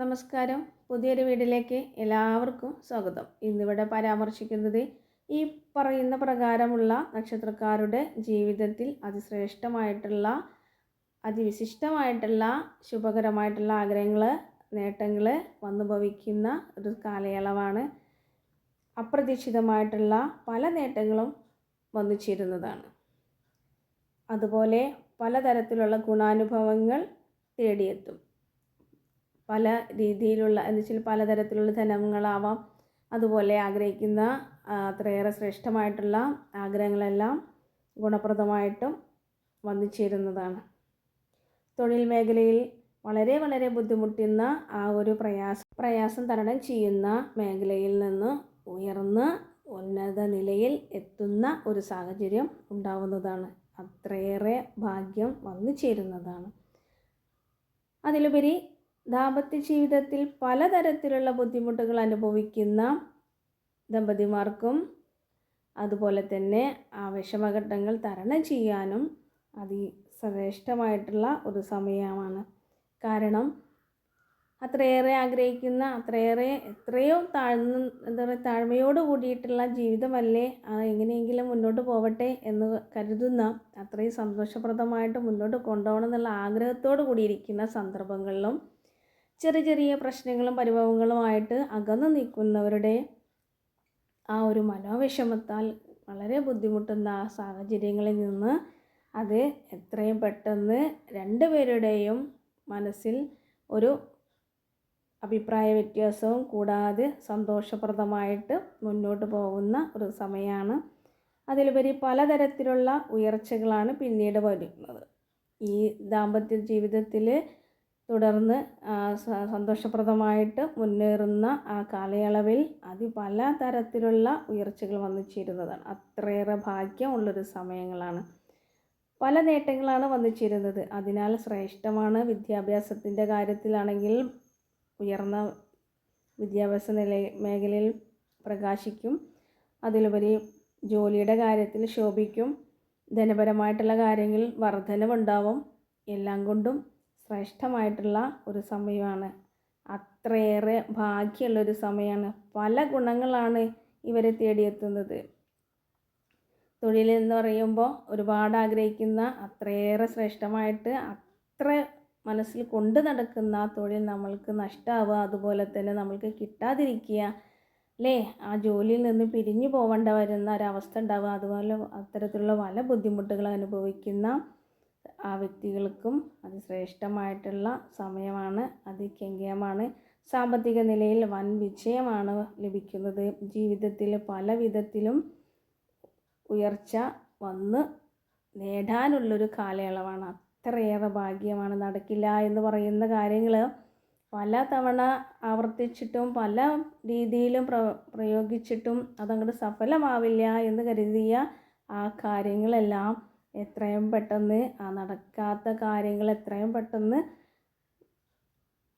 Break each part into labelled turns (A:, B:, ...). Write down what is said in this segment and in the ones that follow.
A: നമസ്കാരം പുതിയൊരു വീഡിയോയിലേക്ക് എല്ലാവർക്കും സ്വാഗതം ഇന്നിവിടെ പരാമർശിക്കുന്നത് ഈ പറയുന്ന പ്രകാരമുള്ള നക്ഷത്രക്കാരുടെ ജീവിതത്തിൽ അതിശ്രേഷ്ഠമായിട്ടുള്ള അതിവിശിഷ്ടമായിട്ടുള്ള ശുഭകരമായിട്ടുള്ള ആഗ്രഹങ്ങൾ നേട്ടങ്ങൾ വന്നുഭവിക്കുന്ന ഒരു കാലയളവാണ് അപ്രതീക്ഷിതമായിട്ടുള്ള പല നേട്ടങ്ങളും വന്നു ചേരുന്നതാണ് അതുപോലെ പലതരത്തിലുള്ള ഗുണാനുഭവങ്ങൾ തേടിയെത്തും പല രീതിയിലുള്ള എന്ന് വെച്ചാൽ പലതരത്തിലുള്ള ധനങ്ങളാവാം അതുപോലെ ആഗ്രഹിക്കുന്ന അത്രയേറെ ശ്രേഷ്ഠമായിട്ടുള്ള ആഗ്രഹങ്ങളെല്ലാം ഗുണപ്രദമായിട്ടും വന്നു ചേരുന്നതാണ് തൊഴിൽ മേഖലയിൽ വളരെ വളരെ ബുദ്ധിമുട്ടുന്ന ആ ഒരു പ്രയാസം പ്രയാസം തരണം ചെയ്യുന്ന മേഖലയിൽ നിന്ന് ഉയർന്ന് ഉന്നത നിലയിൽ എത്തുന്ന ഒരു സാഹചര്യം ഉണ്ടാവുന്നതാണ് അത്രയേറെ ഭാഗ്യം വന്നു ചേരുന്നതാണ് അതിലുപരി ദാമ്പത്യ ജീവിതത്തിൽ പലതരത്തിലുള്ള ബുദ്ധിമുട്ടുകൾ അനുഭവിക്കുന്ന ദമ്പതിമാർക്കും അതുപോലെ തന്നെ ആ വിഷമഘട്ടങ്ങൾ തരണം ചെയ്യാനും അതിശ്രേഷ്ഠമായിട്ടുള്ള ഒരു സമയമാണ് കാരണം അത്രയേറെ ആഗ്രഹിക്കുന്ന അത്രയേറെ എത്രയോ താഴ്ന്ന എന്താ പറയുക താഴ്മയോട് കൂടിയിട്ടുള്ള ജീവിതമല്ലേ എങ്ങനെയെങ്കിലും മുന്നോട്ട് പോവട്ടെ എന്ന് കരുതുന്ന അത്രയും സന്തോഷപ്രദമായിട്ട് മുന്നോട്ട് കൊണ്ടുപോകണം എന്നുള്ള ആഗ്രഹത്തോട് കൂടിയിരിക്കുന്ന സന്ദർഭങ്ങളിലും ചെറിയ ചെറിയ പ്രശ്നങ്ങളും പരിഭവങ്ങളുമായിട്ട് അകന്നു നിൽക്കുന്നവരുടെ ആ ഒരു മനോവിഷമത്താൽ വളരെ ബുദ്ധിമുട്ടുന്ന ആ സാഹചര്യങ്ങളിൽ നിന്ന് അത് എത്രയും പെട്ടെന്ന് രണ്ട് പേരുടെയും മനസ്സിൽ ഒരു അഭിപ്രായ വ്യത്യാസവും കൂടാതെ സന്തോഷപ്രദമായിട്ട് മുന്നോട്ട് പോകുന്ന ഒരു സമയമാണ് അതിലുപരി പലതരത്തിലുള്ള ഉയർച്ചകളാണ് പിന്നീട് വരുന്നത് ഈ ദാമ്പത്യ ജീവിതത്തിൽ തുടർന്ന് സന്തോഷപ്രദമായിട്ട് മുന്നേറുന്ന ആ കാലയളവിൽ അതി പല തരത്തിലുള്ള ഉയർച്ചകൾ വന്നു ചേരുന്നതാണ് അത്രയേറെ ഭാഗ്യമുള്ളൊരു സമയങ്ങളാണ് പല നേട്ടങ്ങളാണ് വന്നു ചേരുന്നത് അതിനാൽ ശ്രേഷ്ഠമാണ് വിദ്യാഭ്യാസത്തിൻ്റെ കാര്യത്തിലാണെങ്കിൽ ഉയർന്ന വിദ്യാഭ്യാസ നില മേഖലയിൽ പ്രകാശിക്കും അതിലുപരി ജോലിയുടെ കാര്യത്തിൽ ശോഭിക്കും ധനപരമായിട്ടുള്ള കാര്യങ്ങളിൽ വർധനവുണ്ടാവും എല്ലാം കൊണ്ടും ശ്രേഷ്ഠമായിട്ടുള്ള ഒരു സമയമാണ് അത്രയേറെ ഭാഗ്യമുള്ളൊരു സമയമാണ് പല ഗുണങ്ങളാണ് ഇവരെ തേടിയെത്തുന്നത് തൊഴിലെന്ന് എന്ന് പറയുമ്പോൾ ഒരുപാട് ആഗ്രഹിക്കുന്ന അത്രയേറെ ശ്രേഷ്ഠമായിട്ട് അത്ര മനസ്സിൽ കൊണ്ട് നടക്കുന്ന തൊഴിൽ നമ്മൾക്ക് നഷ്ടമാവുക അതുപോലെ തന്നെ നമ്മൾക്ക് കിട്ടാതിരിക്കുക അല്ലേ ആ ജോലിയിൽ നിന്ന് പിരിഞ്ഞു പോകേണ്ട വരുന്ന ഒരവസ്ഥ ഉണ്ടാവുക അതുപോലെ അത്തരത്തിലുള്ള പല ബുദ്ധിമുട്ടുകൾ അനുഭവിക്കുന്ന ആ വ്യക്തികൾക്കും അത് ശ്രേഷ്ഠമായിട്ടുള്ള സമയമാണ് അതികേങ്കേയമാണ് സാമ്പത്തിക നിലയിൽ വൻ വിജയമാണ് ലഭിക്കുന്നത് ജീവിതത്തിൽ പല വിധത്തിലും ഉയർച്ച വന്ന് നേടാനുള്ളൊരു കാലയളവാണ് അത്രയേറെ ഭാഗ്യമാണ് നടക്കില്ല എന്ന് പറയുന്ന കാര്യങ്ങൾ പല തവണ ആവർത്തിച്ചിട്ടും പല രീതിയിലും പ്ര പ്രയോഗിച്ചിട്ടും അതങ്ങോട്ട് സഫലമാവില്ല എന്ന് കരുതിയ ആ കാര്യങ്ങളെല്ലാം എത്രയും പെട്ടെന്ന് ആ നടക്കാത്ത കാര്യങ്ങൾ എത്രയും പെട്ടെന്ന്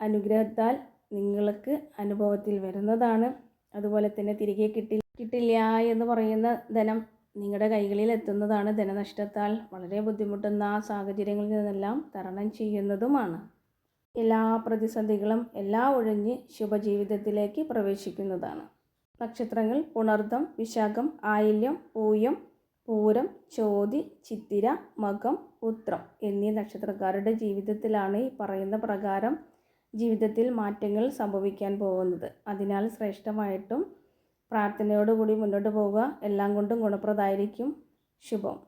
A: അനുഗ്രഹത്താൽ നിങ്ങൾക്ക് അനുഭവത്തിൽ വരുന്നതാണ് അതുപോലെ തന്നെ തിരികെ കിട്ടി കിട്ടില്ല എന്ന് പറയുന്ന ധനം നിങ്ങളുടെ കൈകളിൽ എത്തുന്നതാണ് ധനനഷ്ടത്താൽ വളരെ ബുദ്ധിമുട്ടുന്ന ആ സാഹചര്യങ്ങളിൽ നിന്നെല്ലാം തരണം ചെയ്യുന്നതുമാണ് എല്ലാ പ്രതിസന്ധികളും എല്ലാം ഒഴിഞ്ഞ് ശുഭജീവിതത്തിലേക്ക് പ്രവേശിക്കുന്നതാണ് നക്ഷത്രങ്ങൾ പുണർദം വിശാഖം ആയില്യം പൂയം പൂരം ചോതി ചിത്തിര മകം ഉത്രം എന്നീ നക്ഷത്രക്കാരുടെ ജീവിതത്തിലാണ് ഈ പറയുന്ന പ്രകാരം ജീവിതത്തിൽ മാറ്റങ്ങൾ സംഭവിക്കാൻ പോകുന്നത് അതിനാൽ ശ്രേഷ്ഠമായിട്ടും പ്രാർത്ഥനയോടുകൂടി മുന്നോട്ട് പോവുക എല്ലാം കൊണ്ടും ഗുണപ്രദമായിരിക്കും ശുഭം